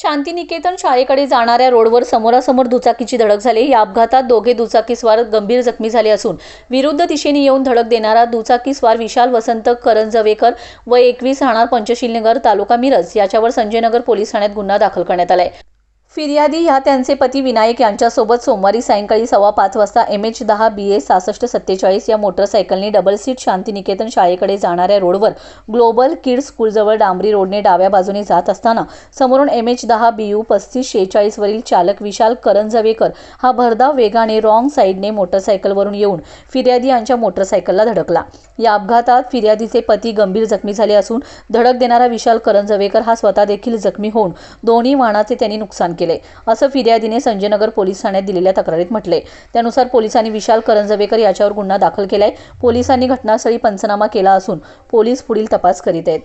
शांतिनिकेतन शाळेकडे जाणाऱ्या रोडवर समोरासमोर दुचाकीची धडक झाली. या अपघातात दोघे दुचाकीस्वार गंभीर जखमी झाले असून विरुद्ध दिशेने येऊन धडक देणारा दुचाकीस्वार विशाल वसंत करंजवेकर व एकवीस राहणार पंचशीलनगर तालुका मिरज याच्यावर संजयनगर पोलीस ठाण्यात गुन्हा दाखल करण्यात आलाय. फिर्यादी ह्या त्यांचे पती विनायक यांच्यासोबत सोमवारी सायंकाळी सव्वा पाच वाजता एम एच दहा बी ए सहासष्ट सत्तेचाळीस या मोटरसायकलने डबल सीट शांतिनिकेतन शाळेकडे जाणाऱ्या रोडवर ग्लोबल किड्स स्कूलजवळ डांबरी रोडने डाव्या बाजूने जात असताना समोरून एम एच दहा बी यू पस्तीस शेहेचाळीसवरील चालक विशाल करंजवेकर हा भरधाव वेगाने रॉंग साईडने मोटरसायकलवरून येऊन फिर्यादी यांच्या मोटरसायकलला धडकला. या अपघातात फिर्यादीचे पती गंभीर जखमी झाले असून धडक देणारा विशाल करंजवेकर हा स्वतः देखील जखमी होऊन दोन्ही वाहनाचे त्यांनी नुकसान केले. असं फिर्यादीने संजयनगर पोलीस ठाण्यात दिलेल्या तक्रारीत म्हटले. त्यानुसार पोलिसांनी विशाल करंजवेकर याच्यावर गुन्हा दाखल केलाय. पोलिसांनी घटनास्थळी पंचनामा केला असून पोलीस पुढील तपास करीत आहेत.